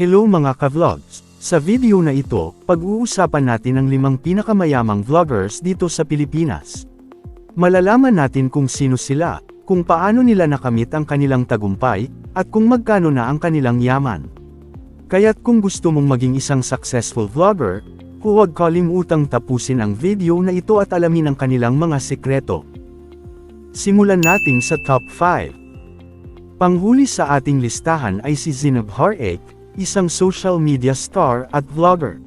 Hello mga ka-vlogs! Sa video na ito, pag-uusapan natin ang limang pinakamayamang vloggers dito sa Pilipinas. Malalaman natin kung sino sila, kung paano nila nakamit ang kanilang tagumpay, at kung magkano na ang kanilang yaman. Kaya't kung gusto mong maging isang successful vlogger, huwag kalimutang tapusin ang video na ito at alamin ang kanilang mga sekreto. Simulan natin sa top 5. Panghuli sa ating listahan ay si Zinab Harik, isang social media star at vlogger.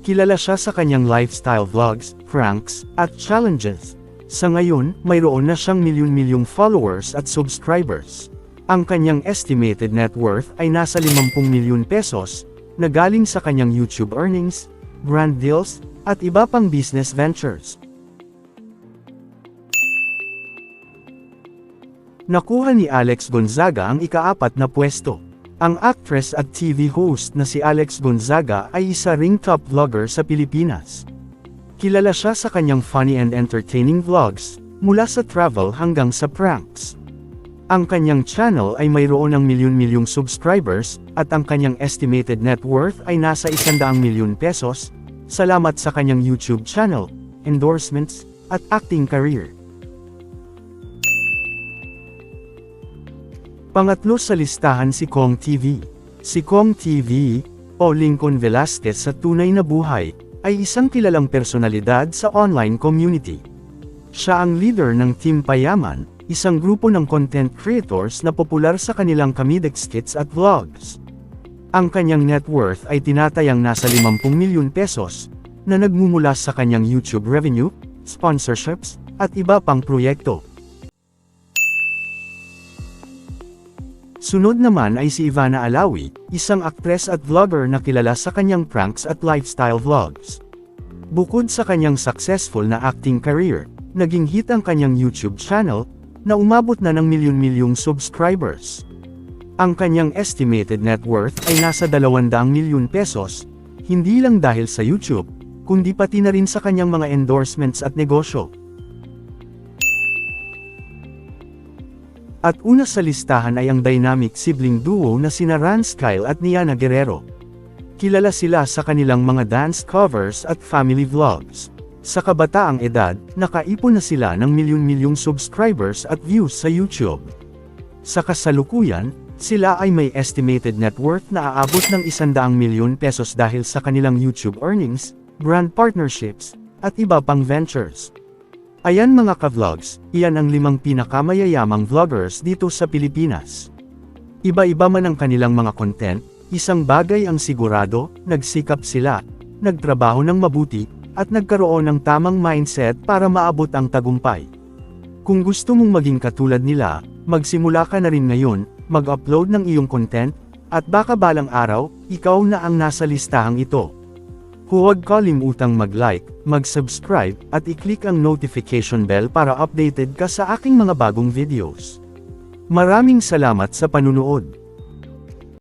Kilala siya sa kanyang lifestyle vlogs, pranks, at challenges. Sa ngayon, mayroon na siyang milyon-milyong followers at subscribers. Ang kanyang estimated net worth ay nasa 50 milyon pesos, na galing sa kanyang YouTube earnings, brand deals, at iba pang business ventures. Nakuha ni Alex Gonzaga ang ikaapat na pwesto. Ang actress at TV host na si Alex Gonzaga ay isa ring top vlogger sa Pilipinas. Kilala siya sa kanyang funny and entertaining vlogs, mula sa travel hanggang sa pranks. Ang kanyang channel ay mayroon ng milyon-milyong subscribers, at ang kanyang estimated net worth ay nasa 100 milyon pesos, salamat sa kanyang YouTube channel, endorsements, at acting career. Pangatlo sa listahan si Kong TV. Si Kong TV, o Lincoln Velasquez sa tunay na buhay, ay isang kilalang personalidad sa online community. Siya ang leader ng Team Payaman, isang grupo ng content creators na popular sa kanilang comedic skits at vlogs. Ang kanyang net worth ay tinatayang nasa 50 milyon pesos, na nagmumula sa kanyang YouTube revenue, sponsorships, at iba pang proyekto. Sunod naman ay si Ivana Alawi, isang aktres at vlogger na kilala sa kanyang pranks at lifestyle vlogs. Bukod sa kanyang successful na acting career, naging hit ang kanyang YouTube channel, na umabot na ng milyon-milyong subscribers. Ang kanyang estimated net worth ay nasa 200 milyon pesos, hindi lang dahil sa YouTube, kundi pati na rin sa kanyang mga endorsements at negosyo. At una sa listahan ay ang dynamic sibling duo na sina Rance Kyle at Niana Guerrero. Kilala sila sa kanilang mga dance covers at family vlogs. Sa kabataang edad, nakaipon na sila ng milyon-milyong subscribers at views sa YouTube. Sa kasalukuyan, sila ay may estimated net worth na aabot ng 100 milyon pesos dahil sa kanilang YouTube earnings, brand partnerships, at iba pang ventures. Ayan mga ka-vlogs, iyan ang limang pinakamayayamang vloggers dito sa Pilipinas. Iba-iba man ang kanilang mga content, isang bagay ang sigurado, nagsikap sila, nagtrabaho ng mabuti, at nagkaroon ng tamang mindset para maabot ang tagumpay. Kung gusto mong maging katulad nila, magsimula ka na rin ngayon, mag-upload ng iyong content, at baka balang araw, ikaw na ang nasa listahang ito. Huwag kalimutang mag-like, mag-subscribe, at i-click ang notification bell para updated ka sa aking mga bagong videos. Maraming salamat sa panunood.